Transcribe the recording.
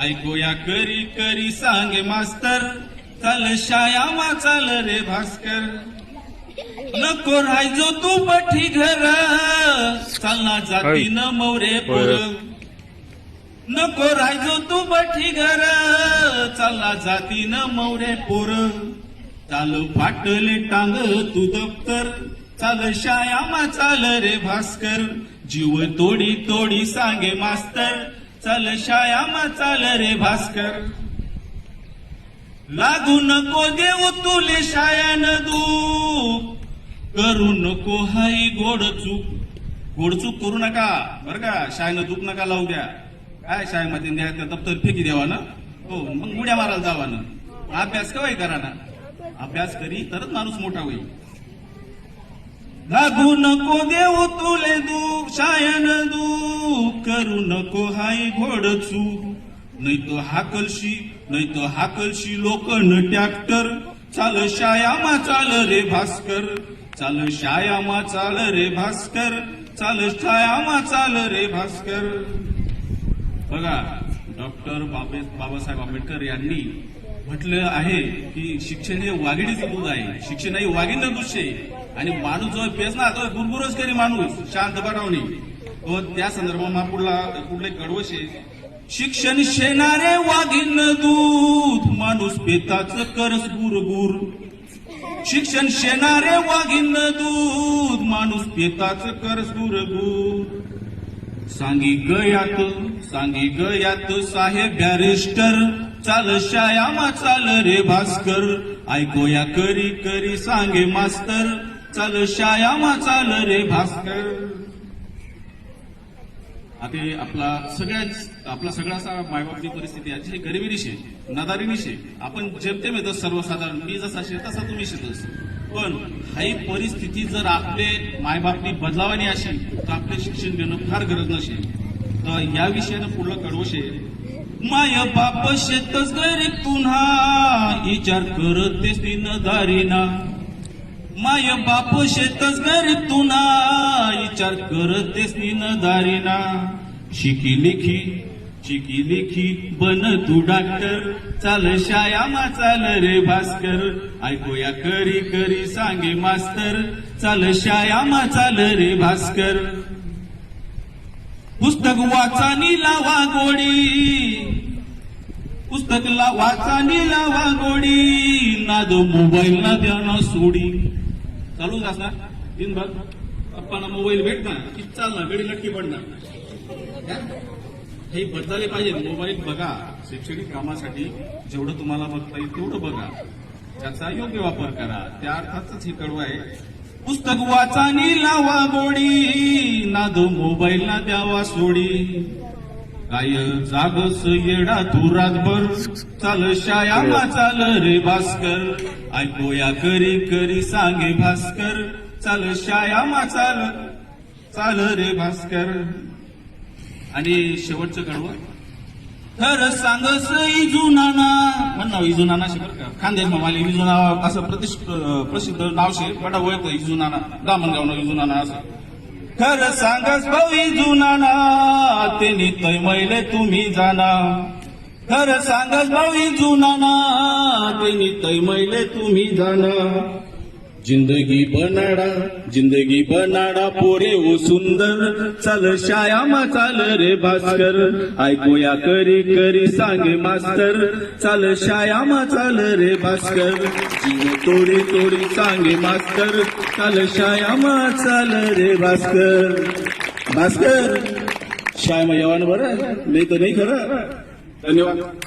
ऐकूया करी करी सांगे मास्तर. चाल शायामा चाल रे भास्कर. नको राहायचो तू पठी घर. चालना जाती न मौरे पोर. नको राहायचो तू पठी घर. चालना जाती न मौरे पोर. चाल फाटले टांग तू दप्तर. चाल शायामा चाल रे भास्कर. जीव तोडी तोडी सांगे मास्तर. चल शायामा चाल रे भास्कर. लागू नको देऊ तुले शायान दू करू नको हाई गोड चूक गोड चूक करू नका. बर का शाळेनं दूध नका लावू द्या. काय शाय शाळेमध्ये द्या? त्या दप्तर फेकी द्यावा ना? हो मग उड्या मारायला जावा ना. अभ्यास केव्हाही करा ना अभ्यास करी तरच माणूस मोठा होईल. लागू नको देऊ तुले दू शायन दू करू नको हाय घोड चू नाही तो हाकलशी नाही तो हाकलशी लोकन ट्रॅक्टर. चाल शायामा चाल रे भास्कर. चाल शायामा चाल रे भास्कर. चाल शायामा चाल रे भास्कर. बघा डॉक्टर बाबे बाबासाहेब आंबेडकर यांनी म्हटलं आहे की शिक्षण हे वाघिणीचं दूध आहे. शिक्षण हे वाघिणीचं दूध आहे. आणि माणूस जो पेस ना तो गुरगुरच करी माणूस शांत बरावणी तो हो, त्या संदर्भात पुढला पुढले कडवशे शिक्षण शेणारे वाघिण दूध माणूस पेताच करस गुरगुर. शिक्षण शेणारे वाघिण दूध माणूस पेताच करस गुरगुर. सांगी गयात सांगी गयात साहेब बॅरिस्टर चाल शायामा चाल रे भास्कर. ऐकोया करी करी सांगे मास्तर. चाल शायामा चाल रे भास्कर. आता आपला सगळ्याच आपला सगळा असा मायबापची परिस्थिती आहे. गरिबी निशे नदारी निशे आपण जेमतेम येतो सर्वसाधारण मी जसा शे तसा तुम्ही शेतस. पण हाही परिस्थिती जर आपले मायबापनी बदलावानी अशी तर आपले शिक्षण घेणं फार गरज नसेल. तर या विषयानं पुढलं कडवशे माय बाप शेतच गरीब पुन्हा विचार करत तेच नदारी ना माय बाप शेतच गरीब तुना विचार करत तेच न दारीना. शिकी लिखी शिकी लिखी बन तू डॉक्टर चाल शायामा चाल रे भास्कर. ऐकूया करी करी सांगे मास्तर. चाल शायामा चाल रे भास्कर. पुस्तक वाचानी लावा गोडी. पुस्तक ला वाचानी लावा गोडी. नाद मोबाईल ना द्या सोडी. चालूच असणार दिनभर पप्पाला मोबाईल भेटणार की चालणार गडी लटकी पडणार. हे बदलले पाहिजे. मोबाईल बघा. शैक्षणिक कामासाठी जेवढं तुम्हाला बघता येईल तेवढं बघा. त्याचा योग्य वापर करा. त्या अर्थातच हे कडू आहे. पुस्तक वाचानी लावा गोडी. नाद मोबाईल ना द्यावा सोडी. काय जागस येडा तू रातभर. चाल शायामा चाल रे भास्कर. ऐकूया करी करी सांगे भास्कर. चाल शायामा चाल चाल रे भास्कर. आणि शेवटचं कडव. खरं सांगस इजुनाना. म्हण नाव इजुनाना नाना बरं का? खानदेश मामाली इजुना असं प्रतिष्ठ प्रसिद्ध नाव शे. बडा ओळखतं इजुनाना. दामणगाव इजुनाना असं. खरं सांगस भाऊ इजुनाना तेनी तय मैले तुम्ही जाना. खरं सांगस भाऊ इजुनाना तेनी तय मैले तुम्ही जाना. जिंदगी बनाडा जिंदगी बनाडा पोरे ओ सुंदर. चल शायामा चाल रे भास्कर. ऐकूया करी करी सांगे मास्तर. चाल शायामा चाल रे भास्कर. जीव तोडी तोडी सांगे मास्तर. चाल शायामा चाल रे भास्कर. भास्कर शायमा येवान बरं. नाही तर नाही खरं. धन्यवाद.